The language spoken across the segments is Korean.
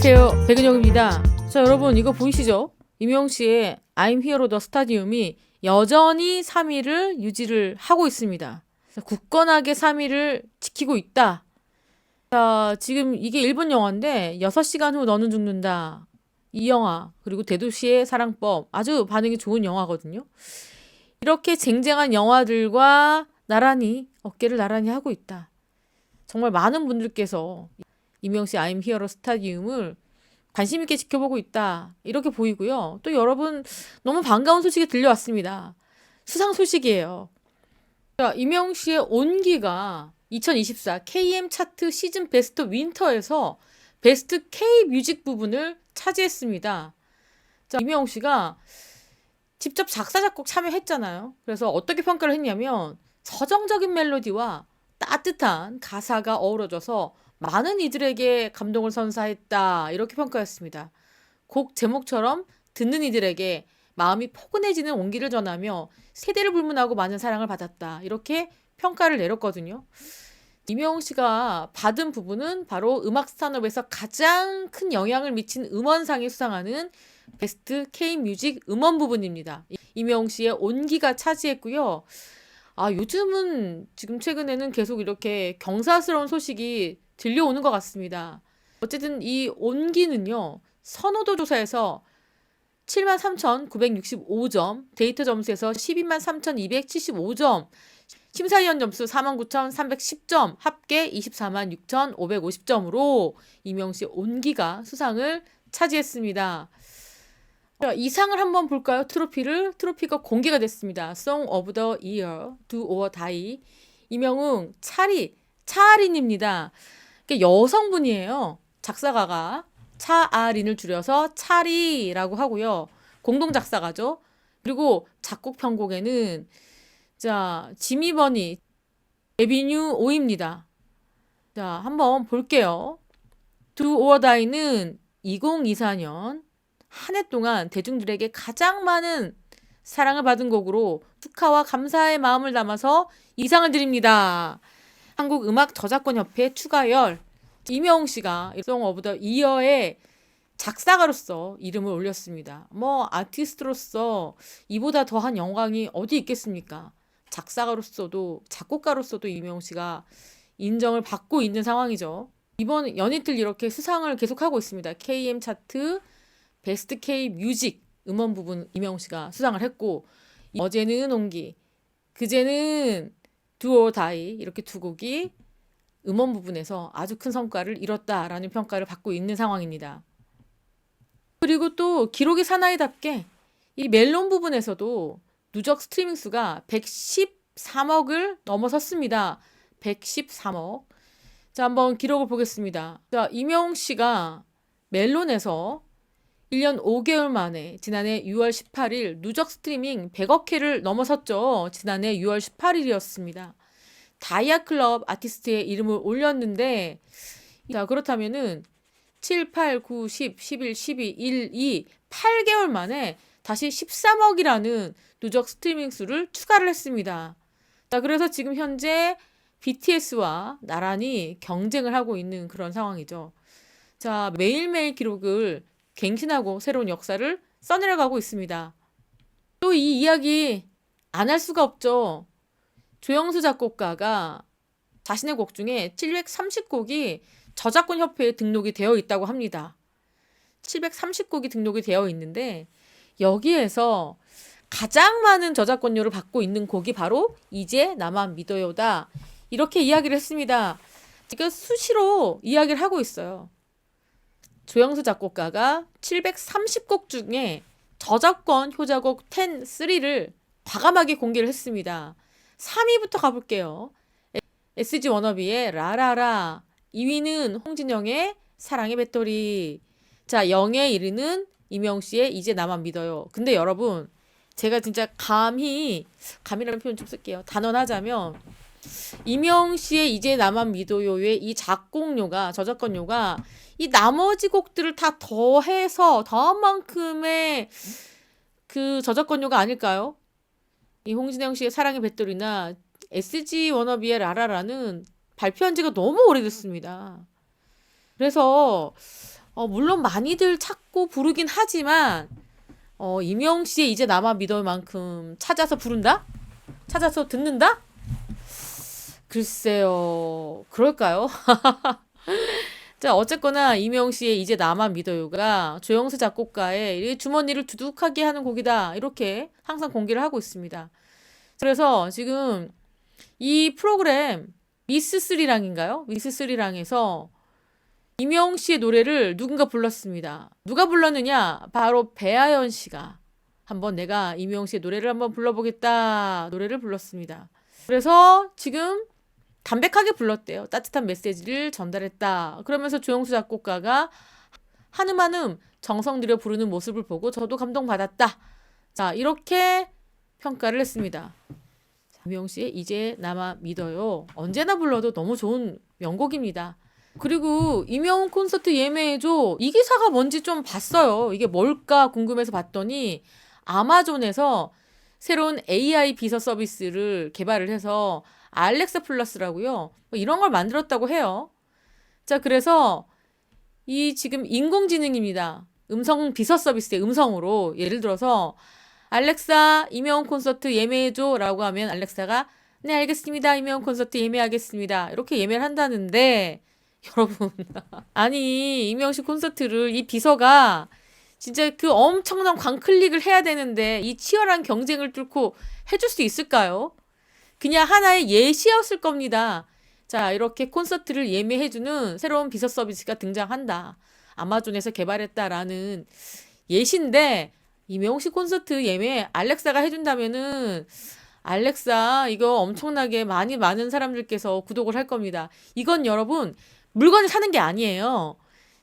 안녕하세요. 백은영입니다. 자, 여러분 이거 보이시죠? 임영 씨의 I'm Hero the Stadium이 여전히 3위를 유지를 하고 있습니다. 자, 굳건하게 3위를 지키고 있다. 자, 지금 이게 일본 영화인데 6시간 후 너는 죽는다. 이 영화 그리고 대도시의 사랑법 아주 반응이 좋은 영화거든요. 이렇게 쟁쟁한 영화들과 나란히 어깨를 나란히 하고 있다. 정말 많은 분들께서 이명 씨 I'm Hero 스타디움을 관심 있게 지켜보고 있다. 이렇게 보이고요. 또 여러분 너무 반가운 소식이 들려왔습니다. 수상 소식이에요. 자, 이명 씨의 온기가 2024 KM 차트 시즌 베스트 윈터에서 베스트 K 뮤직 부분을 차지했습니다. 자, 이명 씨가 직접 작사 작곡 참여했잖아요. 그래서 어떻게 평가를 했냐면 서정적인 멜로디와 따뜻한 가사가 어우러져서 많은 이들에게 감동을 선사했다. 이렇게 평가했습니다. 곡 제목처럼 듣는 이들에게 마음이 포근해지는 온기를 전하며 세대를 불문하고 많은 사랑을 받았다. 이렇게 평가를 내렸거든요. 이명웅 씨가 받은 부분은 바로 음악 스타업에서 가장 큰 영향을 미친 음원상에 수상하는 베스트 K 뮤직 음원 부분입니다. 이명웅 씨의 온기가 차지했고요. 아, 요즘은 지금 최근에는 계속 이렇게 경사스러운 소식이 들려오는 것 같습니다. 어쨌든 이 온기는요, 선호도 조사에서 73,965점, 데이터 점수에서 123,275점, 심사위원 점수 49,310점, 합계 246,550점으로 이명씨 온기가 수상을 차지했습니다. 자, 이 상을 한번 볼까요? 트로피를. 트로피가 공개가 됐습니다. Song of the Year, Do or Die. 이명웅, 차리, 차린입니다. 여성분이에요. 작사가가 차아린을 줄여서 차리라고 하고요. 공동 작사가죠. 그리고 작곡 편곡에는 자 지미 버니 에비뉴 오입니다. 자 한번 볼게요. Or Die는 2024년 한 해 동안 대중들에게 가장 많은 사랑을 받은 곡으로 축하와 감사의 마음을 담아서 이상을 드립니다. 한국 음악 저작권 협회 추가열 이명웅 씨가 송 오브 더 이어의 작사가로서 이름을 올렸습니다. 뭐 아티스트로서 이보다 더한 영광이 어디 있겠습니까? 작사가로서도 작곡가로서도 이명웅 씨가 인정을 받고 있는 상황이죠. 이번 연이틀 이렇게 수상을 계속하고 있습니다. KM 차트 베스트 K 뮤직 음원 부분 이명웅 씨가 수상을 했고 어제는 온기 그제는 두오 다이 이렇게 두 곡이 음원 부분에서 아주 큰 성과를 이뤘다라는 평가를 받고 있는 상황입니다. 그리고 또 기록의 사나이답게 이 멜론 부분에서도 누적 스트리밍 수가 113억을 넘어섰습니다. 113억. 자, 한번 기록을 보겠습니다. 자, 이명웅 씨가 멜론에서 1년 5개월 만에 지난해 6월 18일 누적 스트리밍 100억 회를 넘어섰죠. 지난해 6월 18일이었습니다. 다이아 클럽 아티스트의 이름을 올렸는데 자, 그렇다면은 7, 8, 9, 10, 11, 12, 1, 2 8개월 만에 다시 13억이라는 누적 스트리밍 수를 추가를 했습니다. 자, 그래서 지금 현재 BTS와 나란히 경쟁을 하고 있는 그런 상황이죠. 자, 매일매일 기록을 갱신하고 새로운 역사를 써내려가고 있습니다. 또 이 이야기 안 할 수가 없죠. 조영수 작곡가가 자신의 곡 중에 730곡이 저작권 협회에 등록이 되어 있다고 합니다. 730곡이 등록이 되어 있는데 여기에서 가장 많은 저작권료를 받고 있는 곡이 바로 이제 나만 믿어요다. 이렇게 이야기를 했습니다. 지금 수시로 이야기를 하고 있어요. 조영수 작곡가가 730곡 중에 저작권 효자곡 10, 3를 과감하게 공개를 했습니다. 3위부터 가볼게요. SG 워너비의 라라라. 2위는 홍진영의 사랑의 배터리. 자, 0에 1위는 이명 씨의 이제 나만 믿어요. 근데 여러분, 제가 진짜 감히, 감이라는 표현 좀 쓸게요. 단언하자면, 이명 씨의 이제 나만 믿어요의 이 작곡료가, 저작권료가 이 나머지 곡들을 다 더해서 더한 만큼의 그 저작권료가 아닐까요? 이 홍진영 씨의 사랑의 배터리나 SG 워너비의 라라라는 발표한 지가 너무 오래됐습니다. 그래서 어, 물론 많이들 찾고 부르긴 하지만 어, 임영 씨의 이제 나만 믿을 만큼 찾아서 부른다? 찾아서 듣는다? 글쎄요. 그럴까요? 자, 어쨌거나 이명 씨의 이제 나만 믿어요가 조영수 작곡가의 이 주머니를 두둑하게 하는 곡이다. 이렇게 항상 공개를 하고 있습니다. 그래서 지금 이 프로그램 미스 스리랑인가요? 미스 스리랑에서 이명 씨의 노래를 누군가 불렀습니다. 누가 불렀느냐? 바로 배아연 씨가 한번 내가 이명 씨의 노래를 한번 불러보겠다. 노래를 불렀습니다. 그래서 지금 담백하게 불렀대요. 따뜻한 메시지를 전달했다. 그러면서 조영수 작곡가가 한음한음 정성 들여 부르는 모습을 보고 저도 감동받았다. 자, 이렇게 평가를 했습니다. 이명 씨의 이제 나만 믿어요. 언제나 불러도 너무 좋은 명곡입니다. 그리고 이명훈 콘서트 예매해줘. 이 기사가 뭔지 좀 봤어요. 이게 뭘까 궁금해서 봤더니 아마존에서 새로운 AI 비서 서비스를 개발을 해서 알렉사 플러스라고요. 뭐 이런 걸 만들었다고 해요. 자, 그래서 이 지금 인공지능입니다. 음성 비서 서비스의 음성으로 예를 들어서 알렉사 이명훈 콘서트 예매해줘라고 하면 알렉사가 네 알겠습니다 이명훈 콘서트 예매하겠습니다 이렇게 예매를 한다는데 여러분 아니 이명훈 씨 콘서트를 이 비서가 진짜 그 엄청난 광클릭을 해야 되는데 이 치열한 경쟁을 뚫고 해줄 수 있을까요? 그냥 하나의 예시였을 겁니다. 자, 이렇게 콘서트를 예매해주는 새로운 비서 서비스가 등장한다. 아마존에서 개발했다라는 예시인데, 이명웅 씨 콘서트 예매 알렉사가 해준다면은, 알렉사, 이거 엄청나게 많이 많은 사람들께서 구독을 할 겁니다. 이건 여러분, 물건을 사는 게 아니에요.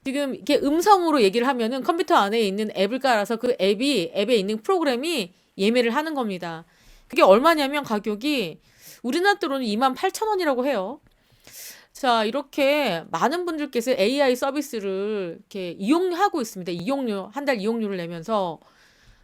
지금 이렇게 음성으로 얘기를 하면은 컴퓨터 안에 있는 앱을 깔아서 그 앱이, 앱에 있는 프로그램이 예매를 하는 겁니다. 그게 얼마냐면 가격이 우리나라 돈으로 2만 8천 원이라고 해요. 자, 이렇게 많은 분들께서 AI 서비스를 이렇게 이용하고 있습니다. 이용료, 한 달 이용료를 내면서.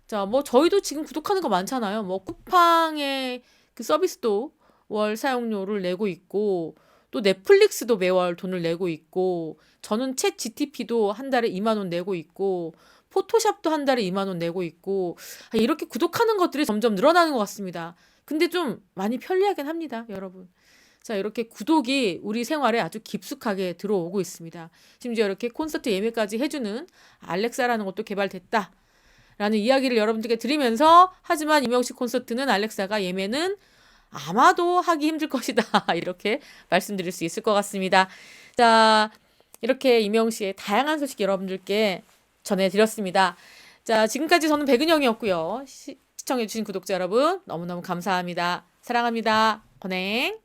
자, 뭐 저희도 지금 구독하는 거 많잖아요. 뭐 쿠팡의 그 서비스도 월 사용료를 내고 있고, 또 넷플릭스도 매월 돈을 내고 있고, 저는 챗 GTP도 한 달에 2만 원 내고 있고, 포토샵도 한 달에 2만 원 내고 있고, 아, 이렇게 구독하는 것들이 점점 늘어나는 것 같습니다. 근데 좀 많이 편리하긴 합니다, 여러분. 자, 이렇게 구독이 우리 생활에 아주 깊숙하게 들어오고 있습니다. 심지어 이렇게 콘서트 예매까지 해주는 알렉사라는 것도 개발됐다. 라는 이야기를 여러분들께 드리면서 하지만 이명식 콘서트는 알렉사가 예매는 아마도 하기 힘들 것이다. 이렇게 말씀드릴 수 있을 것 같습니다. 자, 이렇게 이명 씨의 다양한 소식 여러분들께 전해드렸습니다. 자, 지금까지 저는 백은영이었고요. 시, 시청해주신 구독자 여러분 너무너무 감사합니다. 사랑합니다. 권행.